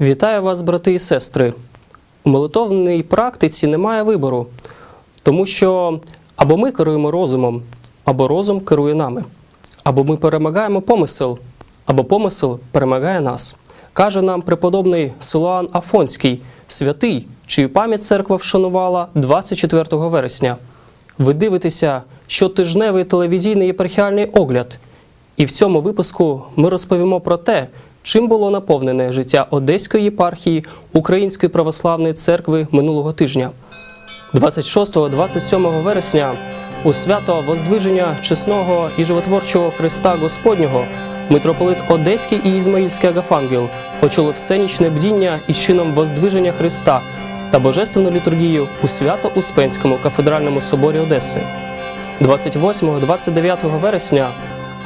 Вітаю вас, брати і сестри. У молитовній практиці немає вибору, тому що або ми керуємо розумом, або розум керує нами, або ми перемагаємо помисел, або помисел перемагає нас. Каже нам преподобний Силуан Афонський, святий, чию пам'ять церква вшанувала 24 вересня. Ви дивитеся щотижневий телевізійний єпархіальний огляд. І в цьому випуску ми розповімо про те, чим було наповнене життя Одеської єпархії Української православної церкви минулого тижня. 26-27 вересня у свято Воздвиження чесного і животворчого Христа Господнього митрополит Одеський і Ізмаїльський Агафангел очолив сценічне бдіння із чином Воздвиження Христа та божественну літургію у свято-Успенському кафедральному соборі Одеси. 28-29 вересня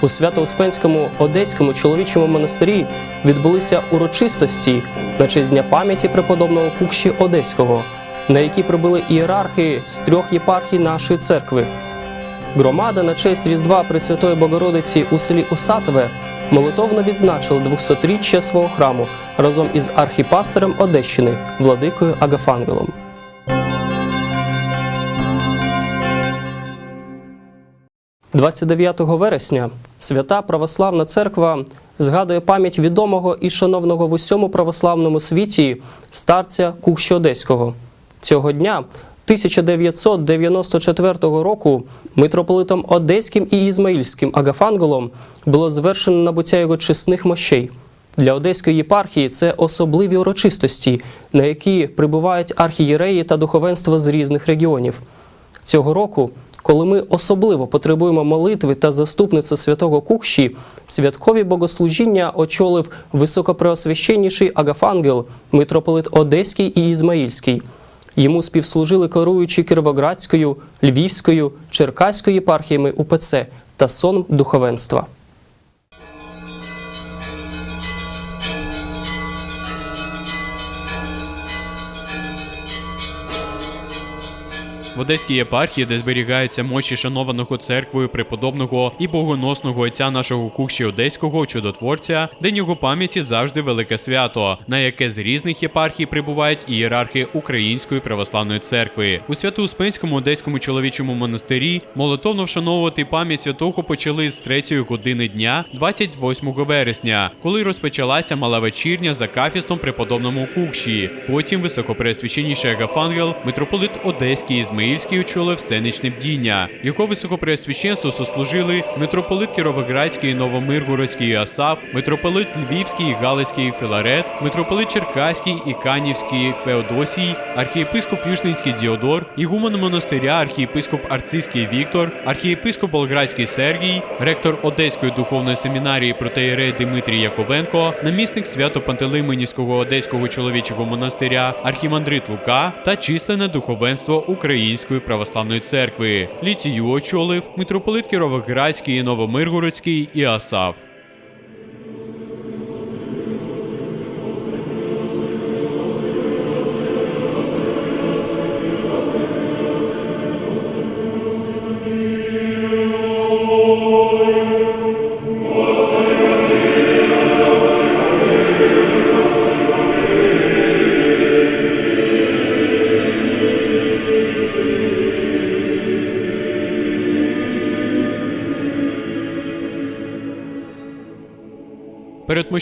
у Свято-Успенському Одеському чоловічому монастирі відбулися урочистості на честь дня пам'яті преподобного Кукші Одеського, на які прибули ієрархи з трьох єпархій нашої церкви. Громада на честь Різдва Пресвятої Богородиці у селі Усатове молитовно відзначила 200-річчя свого храму разом із архіпастером Одещини Владикою Агафангелом. – 29 вересня свята Православна Церква згадує пам'ять відомого і шановного в усьому православному світі старця Кукші Одеського. Цього дня 1994 року митрополитом Одеським і Ізмаїльським Агафанголом було звершено набуття його чесних мощей. Для Одеської єпархії це особливі урочистості, на які прибувають архієреї та духовенство з різних регіонів. Цього року, коли ми особливо потребуємо молитви та заступництва святого Кукші, святкові богослужіння очолив високопреосвященніший Агафангел, митрополит Одеський і Ізмаїльський. Йому співслужили керуючі Кіровоградською, Львівською, Черкаською єпархіями УПЦ та сон духовенства. В Одеській єпархії, де зберігаються мощі шанованого церквою преподобного і богоносного отця нашого кухші Одеського чудотворця, день його пам'яті завжди велике свято, на яке з різних єпархій прибувають ієрархи Української православної церкви. У Свято-Успенському Одеському чоловічому монастирі молитовно вшановувати пам'ять святого почали з 3 години дня, 28 вересня, коли розпочалася мала вечірня за кафістом преподобному кукші. Потім високопреосвященніший Агафангел, митрополит Одеський і Ізмаїльський очолив всеничне бдіння. Його високопреосвященство сослужили митрополит Кіровоградський Новомиргородський Іосаф, митрополит Львівський і Галицький Філарет, митрополит Черкаський і Канівський Феодосій, архієпископ Юшнинський Діодор, ігумен монастиря, архієпископ Арцизький Віктор, архієпископ Болградський Сергій, ректор Одеської духовної семінарії протеєрей Дмитрій Яковенко, намісник Свято-Пантелейменівського Одеського чоловічого монастиря, архімандрит Лука та численне духовенство Української православної церкви. Ліцію очолив митрополит Кіровоградський Новомиргородський і Перед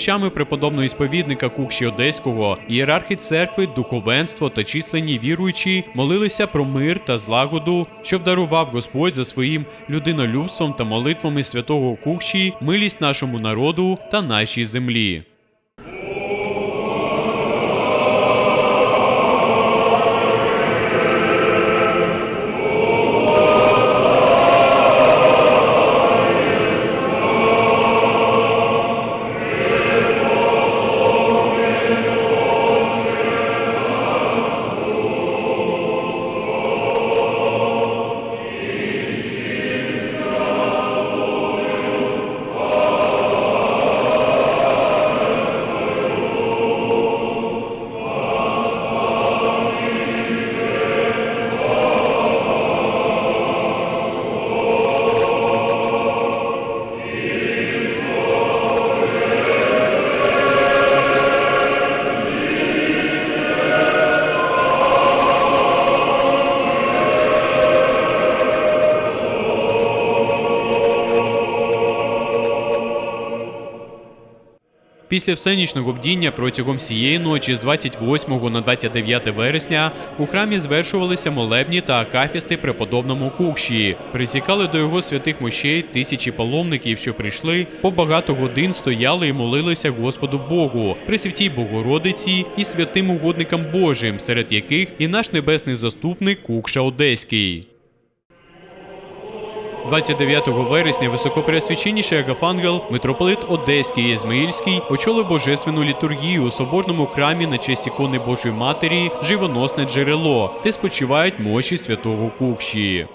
мощами преподобного ісповідника Кукші Одеського, ієрархи церкви, духовенство та численні віруючі молилися про мир та злагоду, щоб дарував Господь за своїм людинолюбством та молитвами святого Кукші милість нашому народу та нашій землі. Після всенічного бдіння протягом всієї ночі з 28 на 29 вересня у храмі звершувалися молебні та акафісти преподобному Кукші. Притікали до його святих мощей тисячі паломників, що прийшли, по багато годин стояли і молилися Господу Богу, Пресвятій Богородиці і святим угодникам Божим, серед яких і наш небесний заступник Кукша Одеський. 29 вересня високопреосвященніший Агафангел, митрополит Одеський і Ізмаїльський очолив божественну літургію у соборному храмі на честь ікони Божої Матері Живоносне джерело, де спочивають мощі святого Кукші.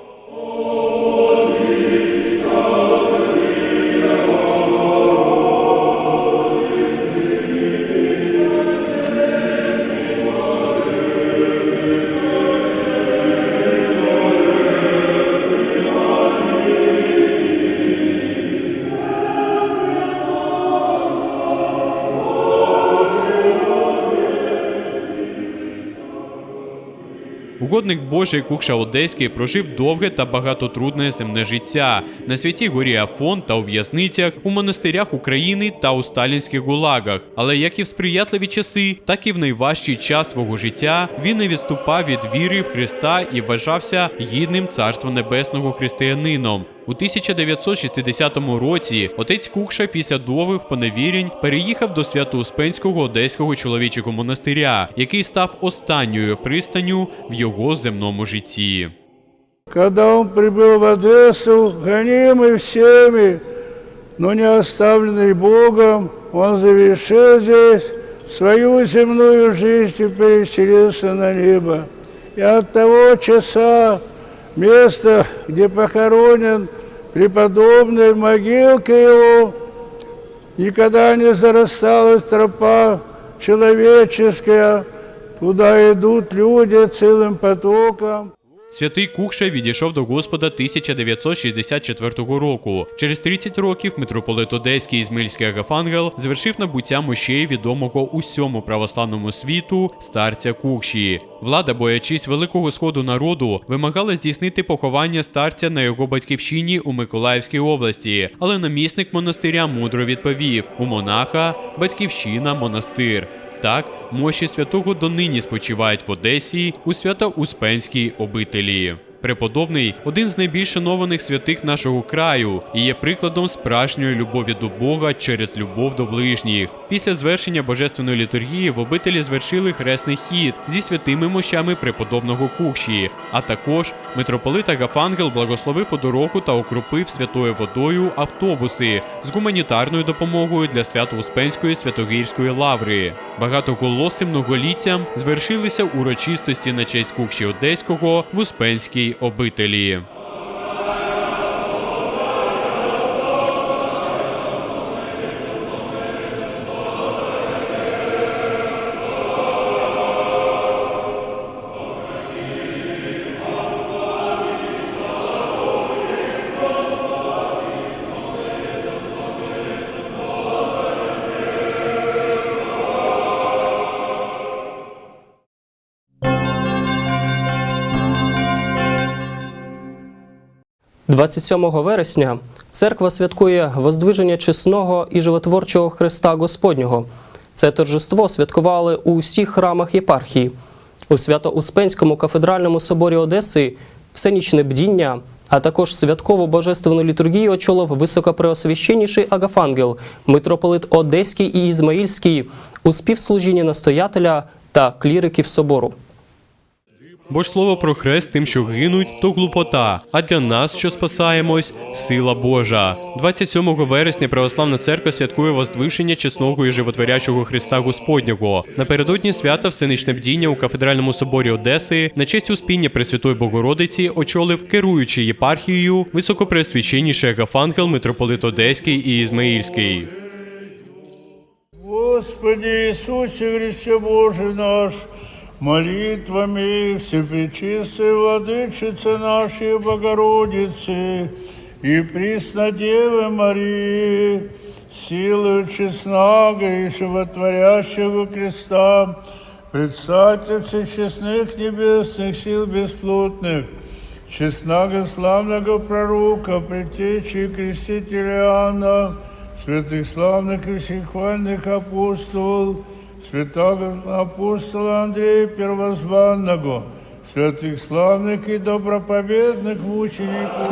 Угодник Божий Кукша Одеський прожив довге та багатотрудне земне життя на святій горі Афон та у в'язницях, у монастирях України та у сталінських гулагах. Але як і в сприятливі часи, так і в найважчий час свого життя він не відступав від віри в Христа і вважався гідним царства небесного християнином. У 1960 році отець Кукша після довгих поневірень переїхав до Свято-Успенського одеського чоловічого монастиря, який став останньою пристанню в його земному житті. Когда он прибыл в Одессу, гонимый всеми, но не оставленный Богом, он завершил здесь свою земную жизнь и переселился на небо. И от того часа место, где похоронен преподобный, могилка его, никогда не зарасталась тропа человеческая, туда идут люди целым потоком. Святий Кукша відійшов до Господа 1964 року. Через 30 років митрополит Одеський Ізмельський Агафангел звершив набуття мощей відомого усьому православному світу старця Кукші. Влада, боячись великого сходу народу, вимагала здійснити поховання старця на його батьківщині у Миколаївській області, але намісник монастиря мудро відповів: у монаха батьківщина монастир. Так, мощі святого донині спочивають в Одесі у Свято-Успенській обителі. Преподобний один з найбільш шанованих святих нашого краю і є прикладом справжньої любові до Бога через любов до ближніх. Після звершення божественної літургії в обителі звершили хресний хід зі святими мощами преподобного Кухші, а також митрополит Агафангел благословив у дорогу та окропив святою водою автобуси з гуманітарною допомогою для Свято-Успенської Святогірської лаври. Багатоголосим многоліттям звершилися урочистості на честь Кукші Одеського в Успенській обителі. – 27 вересня церква святкує воздвиження чесного і животворчого Христа Господнього. Це торжество святкували у усіх храмах єпархії. У Свято-Успенському кафедральному соборі Одеси всенічне бдіння, а також святкову божественну літургію очолив високопреосвященніший Агафангел, митрополит Одеський і Ізмаїльський у співслужінні настоятеля та кліриків собору. Бо ж слово про хрест тим, що гинуть, то глупота, а для нас, що спасаємось, сила Божа. 27 вересня Православна церква святкує воздвишення чесного і животворячого Христа Господнього. Напередодні свята всеничне бдіння у кафедральному соборі Одеси на честь успіння Пресвятої Богородиці очолив керуючий єпархією високопреосвященніший Агафангел митрополит Одеський і Ізмаїльський. Господи Иисусе Христе Боже наш, молитвами Всепречистой Владычицы нашей Богородицы и Преснодевы Марии, силою честного и животворящего креста, предстатель всечестных небесных сил бесплотных, честного славного пророка, предтечи и крестителя Иоанна, святых славных и всех апостолов, святого апостола Андрея Первозванного, святых славных и доброповедных мучеников,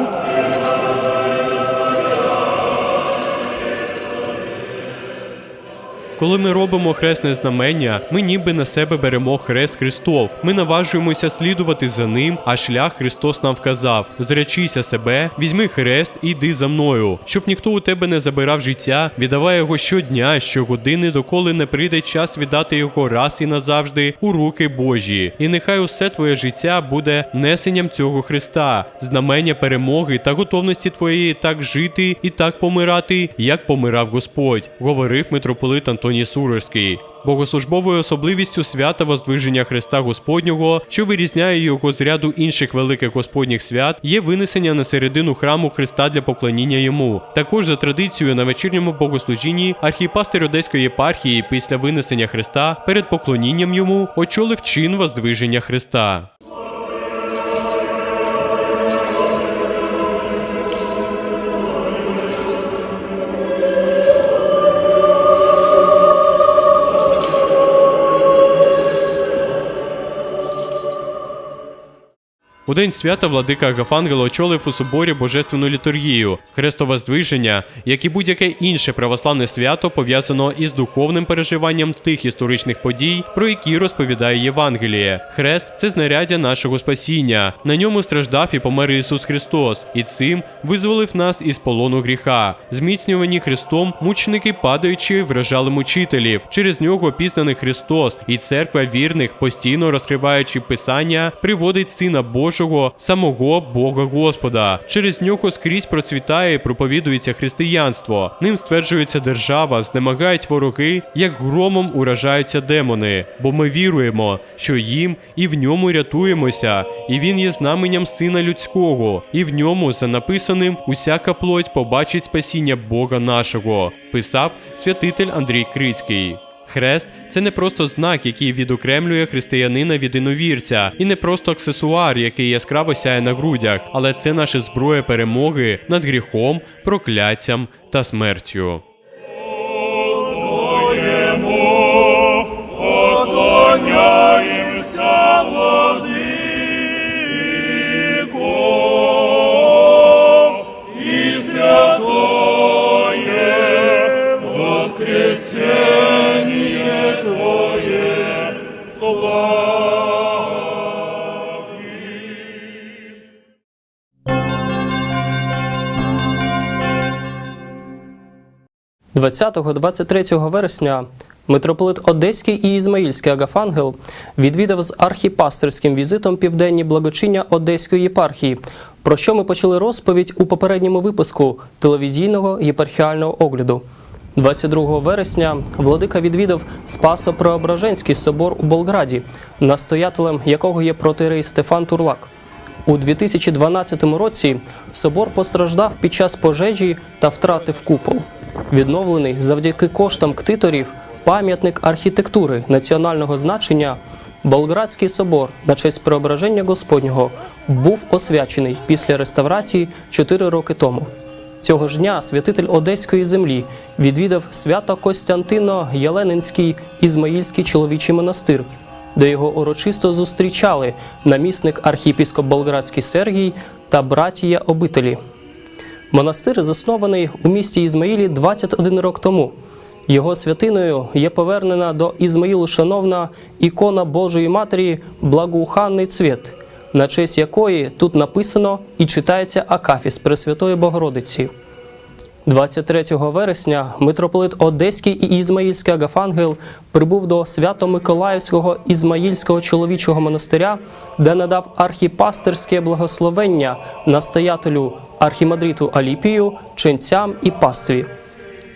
Коли ми робимо хресне знамення, ми ніби на себе беремо хрест Христов. Ми наважуємося слідувати за ним, а шлях Христос нам вказав: зречися себе, візьми хрест і йди за мною. Щоб ніхто у тебе не забирав життя, віддавай його щодня, щогодини, доколи не прийде час віддати його раз і назавжди у руки Божі. І нехай усе твоє життя буде несенням цього Христа, знамення перемоги та готовності твоєї так жити і так помирати, як помирав Господь, говорив митрополит Антоній Сурожський. Богослужбовою особливістю свята Воздвиження Христа Господнього, що вирізняє його з ряду інших великих Господніх свят, є винесення на середину храму Христа для поклоніння йому. Також за традицією на вечірньому богослужінні архіпастир Одеської єпархії після винесення Христа перед поклонінням йому очолив чин Воздвиження Христа. У день свята владика Агафангел очолив у соборі божественну літургію, хрестовоздвиження, як і будь-яке інше православне свято пов'язано із духовним переживанням тих історичних подій, про які розповідає Євангеліє. Хрест це знаряддя нашого спасіння. На ньому страждав і помер Ісус Христос, і цим визволив нас із полону гріха. Зміцнювані Христом, мученики падаючи, вражали мучителів. Через нього пізнаний Христос і церква вірних, постійно розкриваючи Писання, приводить Сина Божого, самого Бога Господа. Через нього скрізь процвітає і проповідується християнство. Ним стверджується держава, знемагають вороги, як громом уражаються демони. Бо ми віруємо, що їм і в ньому рятуємося, і він є знаменням Сина Людського, і в ньому за написаним усяка плоть побачить спасіння Бога нашого, писав святитель Андрій Крицький. Хрест це не просто знак, який відокремлює християнина від іновірця, і не просто аксесуар, який яскраво сяє на грудях, але це наша зброя перемоги над гріхом, прокляттям та смертю. 20-23 вересня митрополит Одеський і Ізмаїльський Агафангел відвідав з архіпастерським візитом південні благочиння Одеської єпархії, про що ми почали розповідь у попередньому випуску телевізійного єпархіального огляду. 22 вересня владика відвідав Спасо-Преображенський собор у Болграді, настоятелем якого є протирей Стефан Турлак. У 2012 році собор постраждав під час пожежі та втратив купол. Відновлений завдяки коштам ктиторів пам'ятник архітектури національного значення Болградський собор на честь преображення Господнього був освячений після реставрації 4 роки тому. Цього ж дня святитель Одеської землі відвідав свято Костянтино Єленинський Ізмаїльський чоловічий монастир, де його урочисто зустрічали намісник архієпіскоп Болградський Сергій та братія обителі. Монастир заснований у місті Ізмаїлі 21 рок тому. Його святиною є повернена до Ізмаїлу шановна ікона Божої Матері Благоуханний цвіт, на честь якої тут написано і читається Акафіс Пресвятої Богородиці. 23 вересня митрополит Одеський і Ізмаїльський Агафангел прибув до Свято-Миколаївського Ізмаїльського чоловічого монастиря, де надав архіпастерське благословення настоятелю архімандриту Аліпію, ченцям і пастві.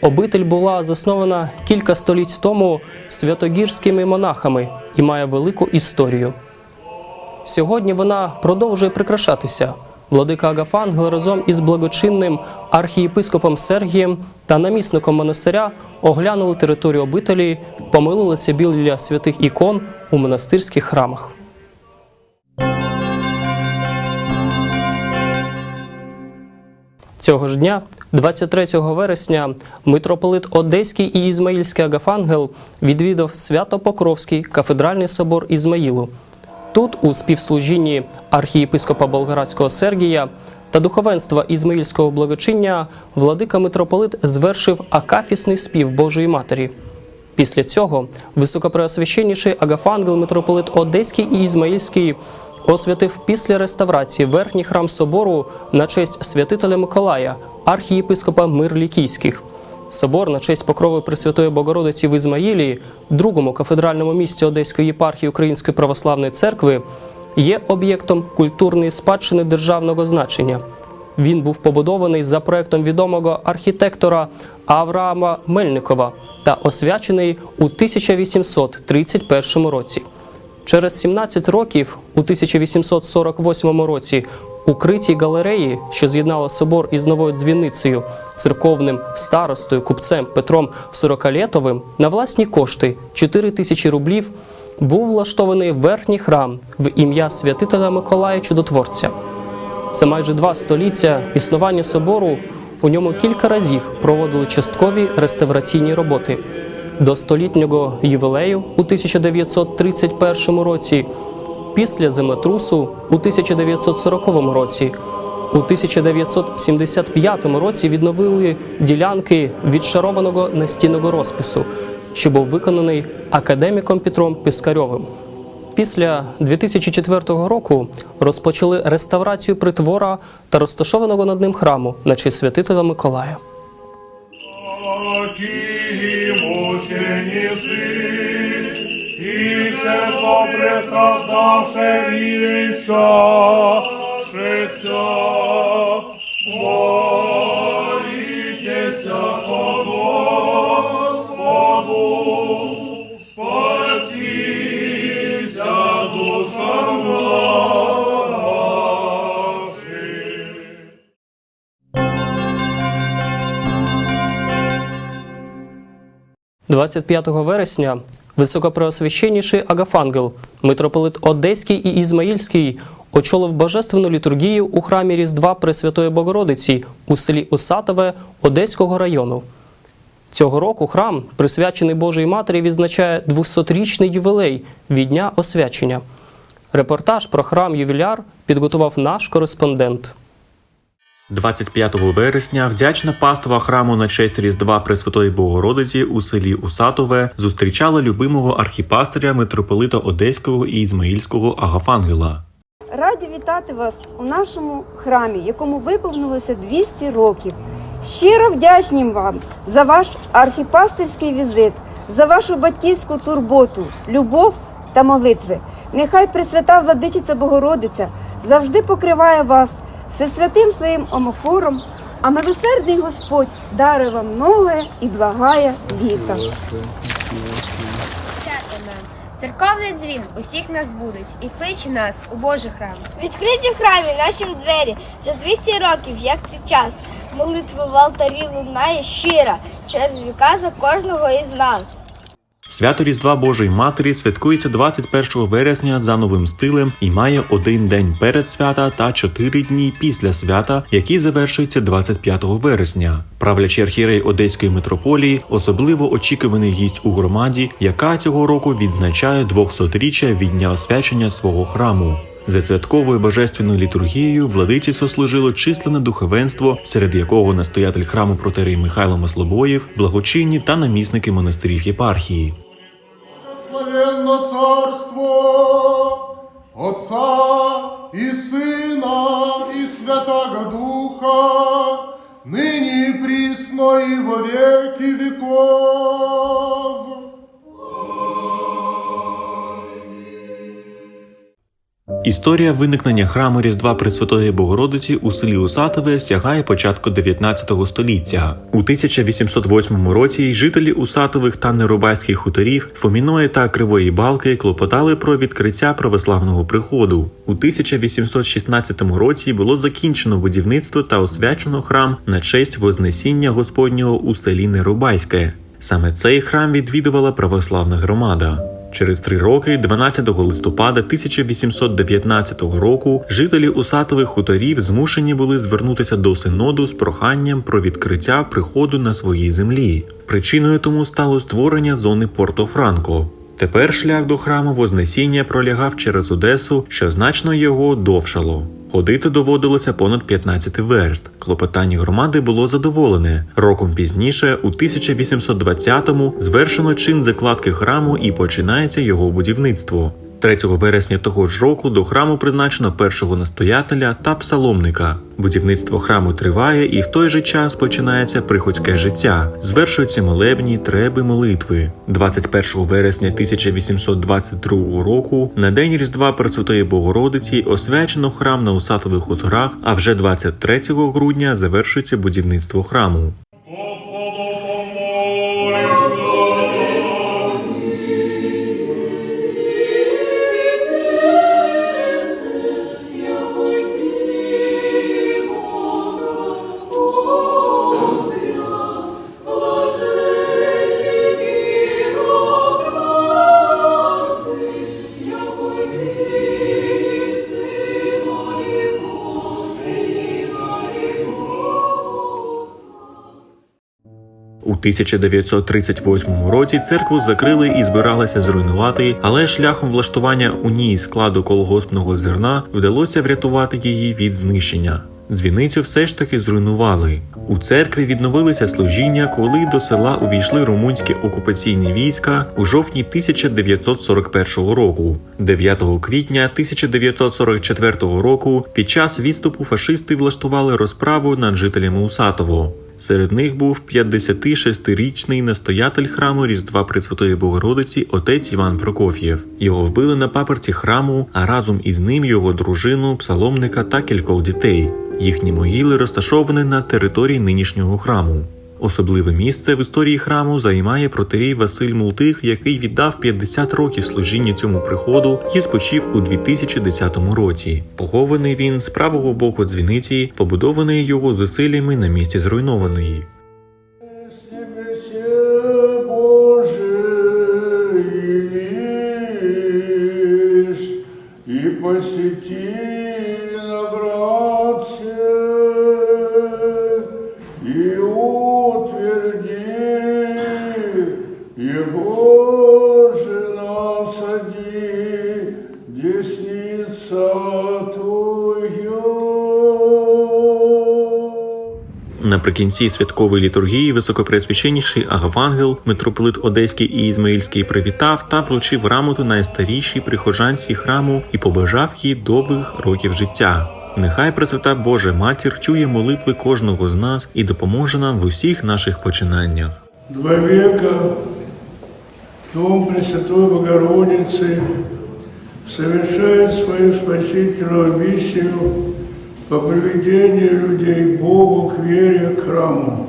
Обитель була заснована кілька століть тому святогірськими монахами і має велику історію. Сьогодні вона продовжує прикрашатися. Владика Агафангел разом із благочинним архієпископом Сергієм та намісником монастиря оглянули територію обителі, помилилися біля святих ікон у монастирських храмах. Цього ж дня 23 вересня митрополит Одеський і Ізмаїльський Агафангел відвідав Свято-Покровський кафедральний собор Ізмаїлу. Тут, у співслужінні архієпископа Болградського Сергія та духовенства Ізмаїльського благочиння, владика митрополит звершив акафісний спів Божої Матері. Після цього високопреосвященніший Агафангел митрополит Одеський і Ізмаїльський освятив після реставрації верхній храм собору на честь святителя Миколая, архієпископа Мирлікійських. Собор на честь покрови Пресвятої Богородиці в Ізмаїлі, другому кафедральному місті Одеської єпархії Української православної церкви, є об'єктом культурної спадщини державного значення. Він був побудований за проектом відомого архітектора Авраама Мельникова та освячений у 1831 році. Через 17 років, у 1848 році, у критій галереї, що з'єднала собор із новою дзвіницею, церковним старостою купцем Петром Сорокалєтовим, на власні кошти 4 тисячі рублів був влаштований верхній храм в ім'я святителя Миколая Чудотворця. За майже два століття існування собору у ньому кілька разів проводили часткові реставраційні роботи. До столітнього ювілею у 1931 році, після землетрусу у 1940 році, у 1975 році відновили ділянки відшарованого настінного розпису, що був виконаний академіком Петром Пискарьовим. Після 2004 року розпочали реставрацію притвора та розташованого над ним храму на честь святителя Миколая. І чесно присказавши вінчашися, молітеся по Господу, спасіся душам нашим. 25 вересня високопреосвященніший Агафангел, митрополит Одеський і Ізмаїльський, очолив божественну літургію у храмі Різдва Пресвятої Богородиці у селі Усатове Одеського району. Цього року храм, присвячений Божій Матері, відзначає 200-річний ювілей від дня освячення. Репортаж про храм ювіляр підготував наш кореспондент. 25 вересня вдячна паства храму на честь Різдва Пресвятої Богородиці у селі Усатове зустрічала любимого архіпастиря митрополита Одеського і Ізмаїльського Агафангела. Раді вітати вас у нашому храмі, якому виповнилося 200 років. Щиро вдячні вам за ваш архіпастерський візит, за вашу батьківську турботу, любов та молитви. Нехай Пресвята Владичиця Богородиця завжди покриває вас всесвятим своїм омофором, а милосердний Господь дарує вам многе і благає літа. Церковний дзвін усіх нас будить і кличе нас у Божий храм. Відкриті в храмі наші двері вже 200 років, як це час. Молитва в алтарі лунає щира через віка за кожного із нас. Свято Різдва Божої Матері святкується 21 вересня за новим стилем і має один день перед свята та чотири дні після свята, які завершуються 25 вересня. Правлячий архієрей Одеської митрополії особливо очікуваний гість у громаді, яка цього року відзначає 200-річчя від дня освячення свого храму. За святковою божественною літургією владиці сослужило численне духовенство, серед якого настоятель храму протерей Михайло Маслобоєв, благочинні та намісники монастирів єпархії. Благословенно царство Отца и Сына и Святого Духа, ныне и присно и во веки веков. Історія виникнення храму Різдва Пресвятої Богородиці у селі Усатове сягає початку 19 століття. У 1808 році жителі Усатових та Нерубайських хуторів Фоміної та Кривої Балки клопотали про відкриття православного приходу. У 1816 році було закінчено будівництво та освячено храм на честь Вознесіння Господнього у селі Нерубайське. Саме цей храм відвідувала православна громада. Через три роки, 12 листопада 1819 року, жителі усатових хуторів змушені були звернутися до синоду з проханням про відкриття приходу на своїй землі. Причиною тому стало створення зони Порто-Франко. Тепер шлях до храму Вознесіння пролягав через Одесу, що значно його довшало. Ходити доводилося понад 15 верст. Клопотання громади було задоволене. Роком пізніше, у 1820-му, звершено чин закладки храму і починається його будівництво. 3 вересня того ж року до храму призначено першого настоятеля та псаломника. Будівництво храму триває, і в той же час починається приходське життя. Звершуються молебні, треби, молитви. 21 вересня 1822 року, на день Різдва Пресвятої Богородиці, освячено храм на Усатових хуторах, а вже 23 грудня завершується будівництво храму. У 1938 році церкву закрили і збиралися зруйнувати, але шляхом влаштування у ній складу колгоспного зерна вдалося врятувати її від знищення. Дзвіницю все ж таки зруйнували. У церкві відновилися служіння, коли до села увійшли румунські окупаційні війська у жовтні 1941 року. 9 квітня 1944 року під час відступу фашисти влаштували розправу над жителями Усатово. Серед них був 56-річний настоятель храму Різдва Пресвятої Богородиці отець Іван Прокоф'єв. Його вбили на паперці храму, а разом із ним його дружину, псаломника та кількох дітей. Їхні могили розташовані на території нинішнього храму. Особливе місце в історії храму займає протерій Василь Мултих, який віддав 50 років служіння цьому приходу і спочив у 2010 році. Похований він з правого боку дзвіниці, побудований його зусиллями на місці зруйнованої. Божий лишь, посети Наприкінці святкової літургії високопреосвященніший Агафангел, митрополит Одеський і Ізмаїльський привітав та вручив грамоту найстарішій прихожанці храму і побажав їй довгих років життя. Нехай Пресвята Божа Матір чує молитви кожного з нас і допоможе нам в усіх наших починаннях. Два века Дом Пресвятой Богородицы совершает свою спасительную миссию по приведению людей Богу, к вере, к храму.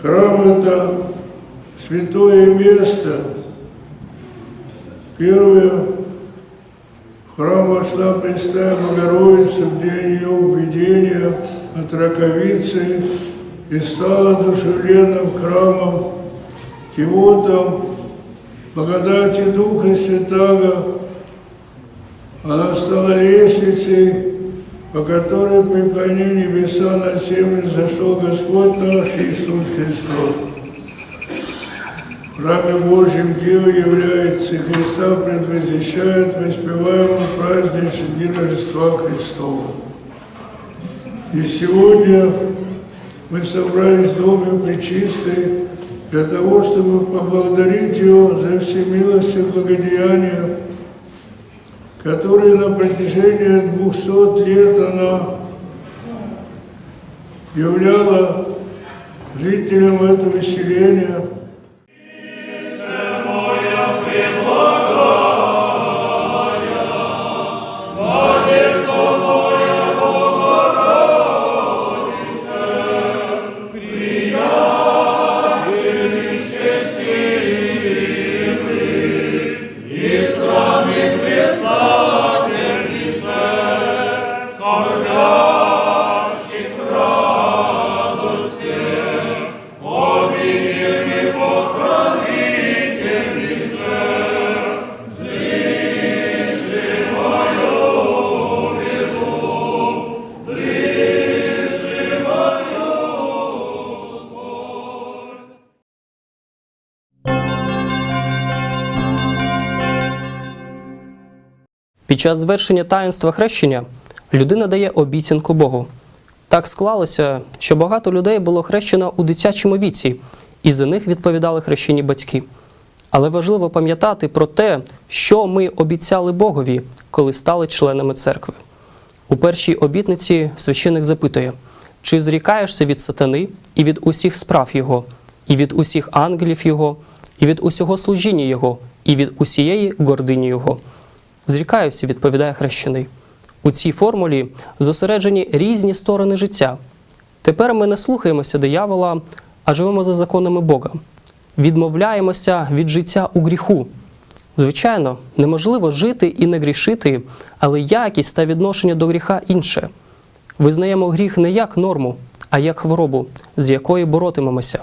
Храм – это святое место. Первое храм вошла Пресвятая Богородица в день ее введения от раковицы и стала душевленным храмом Тивотом, благодати Духа Святаго, она стала лестницей, по которой преклони небеса на землю зашел Господь наш Иисус Христос. Храме Божьем Дева является и Христа предвозвещает воспеваемым праздничный день Рождества Христова. И сегодня мы собрались в Доме Пречистой для того, чтобы поблагодарить Его за все милости и благодеяния, которые на протяжении 200 лет она являла жителям этого селения. Під час звершення таїнства хрещення людина дає обіцянку Богу. Так склалося, що багато людей було хрещено у дитячому віці, і за них відповідали хрещені батьки. Але важливо пам'ятати про те, що ми обіцяли Богові, коли стали членами церкви. У першій обітниці священик запитує: чи зрікаєшся від сатани і від усіх справ його, і від усіх ангелів його, і від усього служіння його, і від усієї гордині його? Зрікаюся, відповідає хрещений. У цій формулі зосереджені різні сторони життя. Тепер ми не слухаємося диявола, а живемо за законами Бога. Відмовляємося від життя у гріху. Звичайно, неможливо жити і не грішити, але якість та відношення до гріха інше. Визнаємо гріх не як норму, а як хворобу, з якої боротимемося.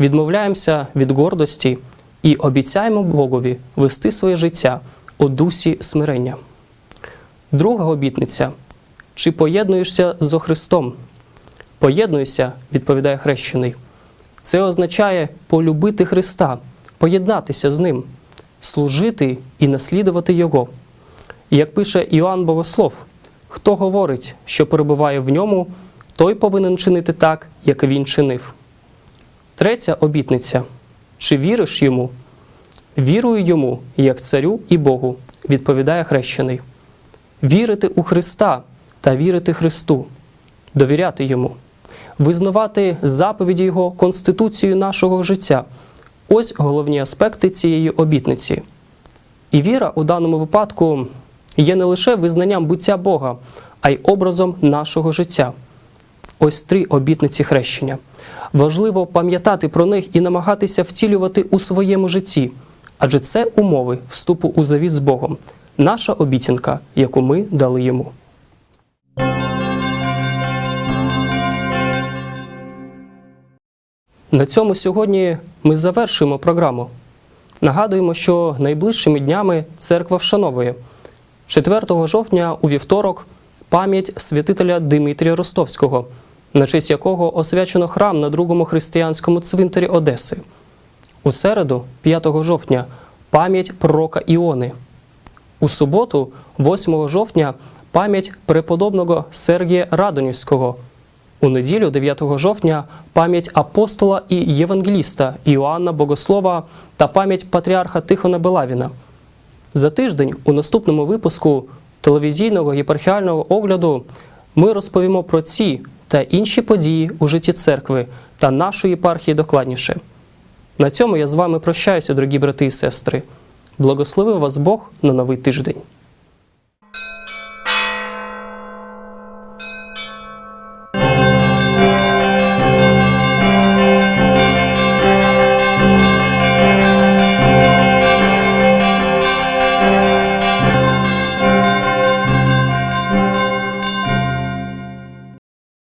Відмовляємося від гордості і обіцяємо Богові вести своє життя у дусі смирення. Друга обітниця чи поєднуєшся зо Христом? Поєднуюся, відповідає хрещений. Це означає полюбити Христа, поєднатися з Ним, служити і наслідувати Його. І як пише Іоанн Богослов, хто говорить, що перебуває в ньому, той повинен чинити так, як він чинив. Третя обітниця чи віриш йому? Вірую йому, як царю і Богу, відповідає хрещений. Вірити у Христа та вірити Христу, довіряти Йому, визнавати заповіді Його конституцією нашого життя. Ось головні аспекти цієї обітниці. І віра у даному випадку є не лише визнанням буття Бога, а й образом нашого життя. Ось три обітниці хрещення. Важливо пам'ятати про них і намагатися втілювати у своєму житті, адже це умови вступу у завіт з Богом, наша обіцянка, яку ми дали йому. На цьому сьогодні ми завершуємо програму. Нагадуємо, що найближчими днями церква вшановує 4 жовтня у вівторок пам'ять святителя Димитрія Ростовського, на честь якого освячено храм на другому християнському цвинтарі Одеси. У середу, 5 жовтня, пам'ять пророка Іони. У суботу, 8 жовтня, пам'ять преподобного Сергія Радонівського. У неділю, 9 жовтня, пам'ять апостола і євангеліста Іоанна Богослова та пам'ять патріарха Тихона Белавіна. За тиждень у наступному випуску телевізійного єпархіального огляду ми розповімо про ці та інші події у житті церкви та нашої єпархії докладніше. На цьому я з вами прощаюся, дорогі брати і сестри. Благословив вас Бог на новий тиждень.